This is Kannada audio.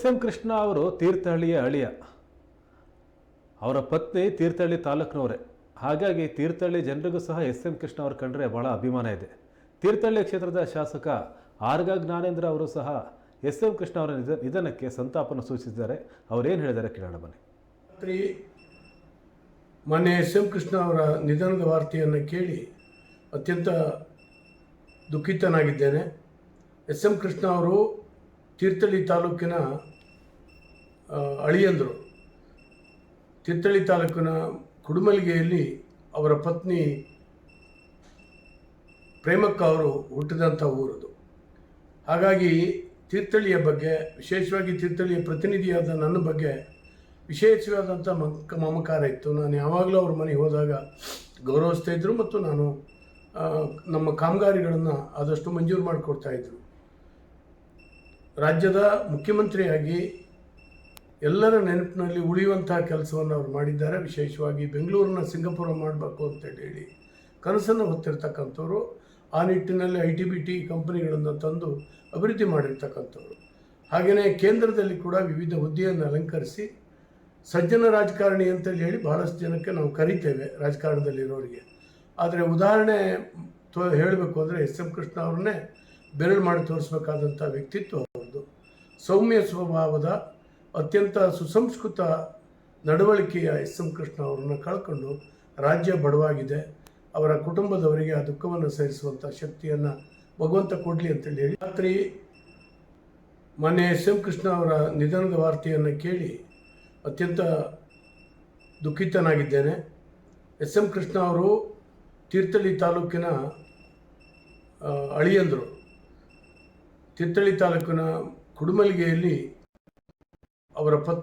ಎಸ್ ಎಂ ಕೃಷ್ಣ ಅವರು ತೀರ್ಥಹಳ್ಳಿಯ ಅಳಿಯ. ಅವರ ಪತ್ನಿ ತೀರ್ಥಹಳ್ಳಿ ತಾಲೂಕಿನವರೇ. ಹಾಗಾಗಿ ತೀರ್ಥಹಳ್ಳಿ ಜನರಿಗೂ ಸಹ ಎಸ್ ಎಂ ಕೃಷ್ಣ ಅವರು ಕಂಡ್ರೆ ಬಹಳ ಅಭಿಮಾನ ಇದೆ. ತೀರ್ಥಹಳ್ಳಿ ಕ್ಷೇತ್ರದ ಶಾಸಕ ಆರ್ಗ ಜ್ಞಾನೇಂದ್ರ ಅವರು ಸಹ ಎಸ್ ಎಂ ಕೃಷ್ಣ ಅವರ ನಿಧ ನಿಧನಕ್ಕೆ ಸಂತಾಪನ ಸೂಚಿಸಿದ್ದಾರೆ. ಅವರೇನು ಹೇಳಿದ್ದಾರೆ ಕೇಳೋಣ ಬನ್ನಿ. ಮೊನ್ನೆ ಎಸ್ ಎಂ ಕೃಷ್ಣ ಅವರ ನಿಧನದ ವಾರ್ತೆಯನ್ನು ಕೇಳಿ ಅತ್ಯಂತ ದುಃಖಿತನಾಗಿದ್ದೇನೆ. ಎಸ್ ಎಂ ಕೃಷ್ಣ ಅವರು ತೀರ್ಥಹಳ್ಳಿ ತಾಲೂಕಿನ ಅಳಿಯಂದರು. ತೀರ್ಥಹಳ್ಳಿ ತಾಲೂಕಿನ ಕುಡುಮಲ್ಲಿಗೆಯಲ್ಲಿ ಅವರ ಪತ್ನಿ ಪ್ರೇಮಕ್ಕ ಅವರು ಹುಟ್ಟಿದಂಥ ಊರದು. ಹಾಗಾಗಿ ತೀರ್ಥಹಳ್ಳಿಯ ಬಗ್ಗೆ, ವಿಶೇಷವಾಗಿ ತೀರ್ಥಳ್ಳಿಯ ಪ್ರತಿನಿಧಿಯಾದ ನನ್ನ ಬಗ್ಗೆ ವಿಶೇಷವಾದಂಥ ಮಕ್, ಮಮಕಾರ ಇತ್ತು. ನಾನು ಯಾವಾಗಲೂ ಅವ್ರ ಮನೆಗೆ ಹೋದಾಗ ಗೌರವಿಸ್ತಾ ಇದ್ದರು ಮತ್ತು ನಾನು ನಮ್ಮ ಕಾಮಗಾರಿಗಳನ್ನು ಆದಷ್ಟು ಮಂಜೂರು ಮಾಡಿಕೊಡ್ತಾ ಇದ್ದರು ರಾಜ್ಯದ ಮುಖ್ಯಮಂತ್ರಿಯಾಗಿ ಎಲ್ಲರ ನೆನಪಿನಲ್ಲಿ ಉಳಿಯುವಂತಹ ಕೆಲಸವನ್ನು ಅವರು ಮಾಡಿದ್ದಾರೆ. ವಿಶೇಷವಾಗಿ ಬೆಂಗಳೂರನ್ನ ಸಿಂಗಪುರ ಮಾಡಬೇಕು ಅಂತೇಳಿ ಹೇಳಿ ಕನಸನ್ನು ಹೊತ್ತಿರ್ತಕ್ಕಂಥವ್ರು, ಆ ನಿಟ್ಟಿನಲ್ಲಿ ಐ ಟಿ ಬಿ ಟಿ ಕಂಪನಿಗಳನ್ನು ತಂದು ಅಭಿವೃದ್ಧಿ ಮಾಡಿರ್ತಕ್ಕಂಥವ್ರು. ಹಾಗೆಯೇ ಕೇಂದ್ರದಲ್ಲಿ ಕೂಡ ವಿವಿಧ ಹುದ್ದೆಯನ್ನು ಅಲಂಕರಿಸಿ ಸಜ್ಜನ ರಾಜಕಾರಣಿ ಅಂತೇಳಿ ಹೇಳಿ ಬಹಳಷ್ಟು ಜನಕ್ಕೆ ನಾವು ಕರಿತೇವೆ ರಾಜಕಾರಣದಲ್ಲಿರೋರಿಗೆ. ಆದರೆ ಉದಾಹರಣೆ ಹೇಳಬೇಕು ಅಂದರೆ ಎಸ್ ಎಂ ಕೃಷ್ಣ ಅವ್ರನ್ನೇ ಬೆರಳು ಮಾಡಿ ತೋರಿಸಬೇಕಾದಂಥ ವ್ಯಕ್ತಿತ್ವ ಒಂದು. ಸೌಮ್ಯ ಸ್ವಭಾವದ ಅತ್ಯಂತ ಸುಸಂಸ್ಕೃತ ನಡವಳಿಕೆಯ ಎಸ್ ಎಂ ಕೃಷ್ಣ ಅವರನ್ನು ಕಳ್ಕೊಂಡು ರಾಜ್ಯ ಬಡವಾಗಿದೆ. ಅವರ ಕುಟುಂಬದವರಿಗೆ ಆ ದುಃಖವನ್ನು ಸಹಿಸುವಂಥ ಶಕ್ತಿಯನ್ನು ಭಗವಂತ ಕೊಡಲಿ ಅಂತೇಳಿ ಹೇಳಿ. ರಾತ್ರಿ ಮೊನ್ನೆ ಎಸ್ ಎಂ ಕೃಷ್ಣ ಅವರ ನಿಧನದ ವಾರ್ತೆಯನ್ನು ಕೇಳಿ ಅತ್ಯಂತ ದುಃಖಿತನಾಗಿದ್ದೇನೆ. ಎಸ್ ಎಂ ಕೃಷ್ಣ ಅವರು ತೀರ್ಥಳ್ಳಿ ತಾಲೂಕಿನ ಅಳಿಯಂದರು. ತೀರ್ಥಹಳ್ಳಿ ತಾಲೂಕಿನ ಕುಡುಮಲ್ಲಿಗೆಯಲ್ಲಿ ಅವರ ಪತ್